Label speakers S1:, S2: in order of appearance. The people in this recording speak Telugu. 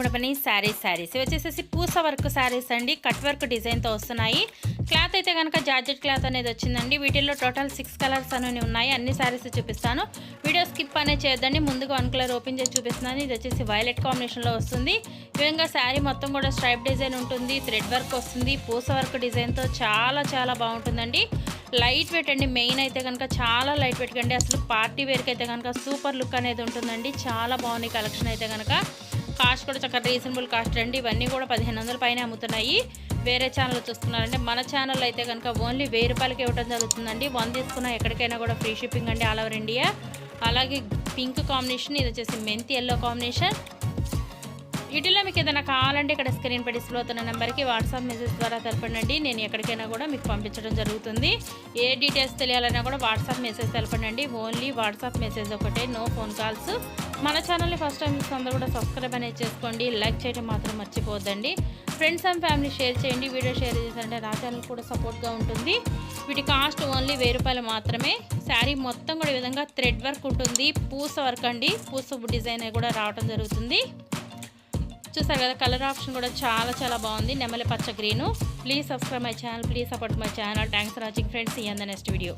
S1: గుణపని శారీస్ శారీస్. వచ్చేసేసి పూస వర్క్ శారీస్ అండి. కట్ వర్క్ డిజైన్తో వస్తున్నాయి. క్లాత్ అయితే కనుక జార్జెట్ క్లాత్ అనేది వచ్చిందండి. వీటిల్లో టోటల్ సిక్స్ కలర్స్ అనేవి ఉన్నాయి. అన్ని శారీస్ చూపిస్తాను. వీడియో స్కిప్ అనేది చేద్దండి ముందుగా వన్ కలర్ ఓపెన్ చేసి చూపిస్తున్నాను. ఇది వచ్చేసి వైలెట్ కాంబినేషన్లో వస్తుంది. ఈ విధంగా శారీ మొత్తం కూడా స్ట్రైప్ డిజైన్ ఉంటుంది. థ్రెడ్ వర్క్ వస్తుంది. పూస వర్క్ డిజైన్తో చాలా చాలా బాగుంటుందండి. లైట్ వెయిట్ అండి. మెయిన్ అయితే కనుక చాలా లైట్ వెయిట్ అండి. అసలు పార్టీ వేర్కి అయితే కనుక సూపర్ లుక్ అనేది ఉంటుందండి. చాలా బాగుంది కలెక్షన్ అయితే కనుక కాస్ట్ కూడా చక్కగా రీజనబుల్ కాస్ట్ అండి. ఇవన్నీ కూడా పదిహేను వందల పైన అమ్ముతున్నాయి. వేరే ఛానల్ చూస్తున్నారంటే మన ఛానల్ అయితే కనుక ఓన్లీ వెయ్యి రూపాయలకి ఇవ్వడం జరుగుతుందండి. వన్ తీసుకున్న ఎక్కడికైనా కూడా ఫ్రీ షిప్పింగ్ అండి ఆల్ ఓవర్ ఇండియా అలాగే పింక్ కాంబినేషన్ ఇది వచ్చేసి మెంతి ఎల్లో కాంబినేషన్ వీటిలో మీకు ఏదైనా కావాలంటే ఇక్కడ స్క్రీన్ పై డిస్ప్లే అవుతున్న నెంబర్కి వాట్సాప్ మెసేజ్ ద్వారా తెలపండి నేను ఎక్కడికైనా కూడా మీకు పంపించడం జరుగుతుంది. ఏ డీటెయిల్స్ తెలియాలన్నా కూడా వాట్సాప్ మెసేజ్ తెలపండి ఓన్లీ వాట్సాప్ మెసేజ్ ఒకటే నో ఫోన్ కాల్స్. మన ఛానల్ని ఫస్ట్ టైం చూసిన అందరూ కూడా సబ్స్క్రైబ్ అనేది చేసుకోండి. లైక్ చేయడం మాత్రం మర్చిపోద్దండి ఫ్రెండ్స్ అండ్ ఫ్యామిలీ షేర్ చేయండి. వీడియో షేర్ చేశారంటే నా ఛానల్ కూడా సపోర్ట్గా ఉంటుంది. వీటి కాస్ట్ ఓన్లీ వెయ్యి రూపాయలు మాత్రమే. శారీ మొత్తం కూడా ఈ విధంగా థ్రెడ్ వర్క్ ఉంటుంది. పూస వర్క్ అండి. పూస డిజైన్ కూడా రావడం జరుగుతుంది. చూసారు కదా కలర్ ఆప్షన్ కూడా చాలా చాలా బాగుంది. నెమలి పచ్చ green. Please subscribe my channel please support my channel. Thanks for watching friends. ఈ అంద నెక్స్ట్ వీడియో.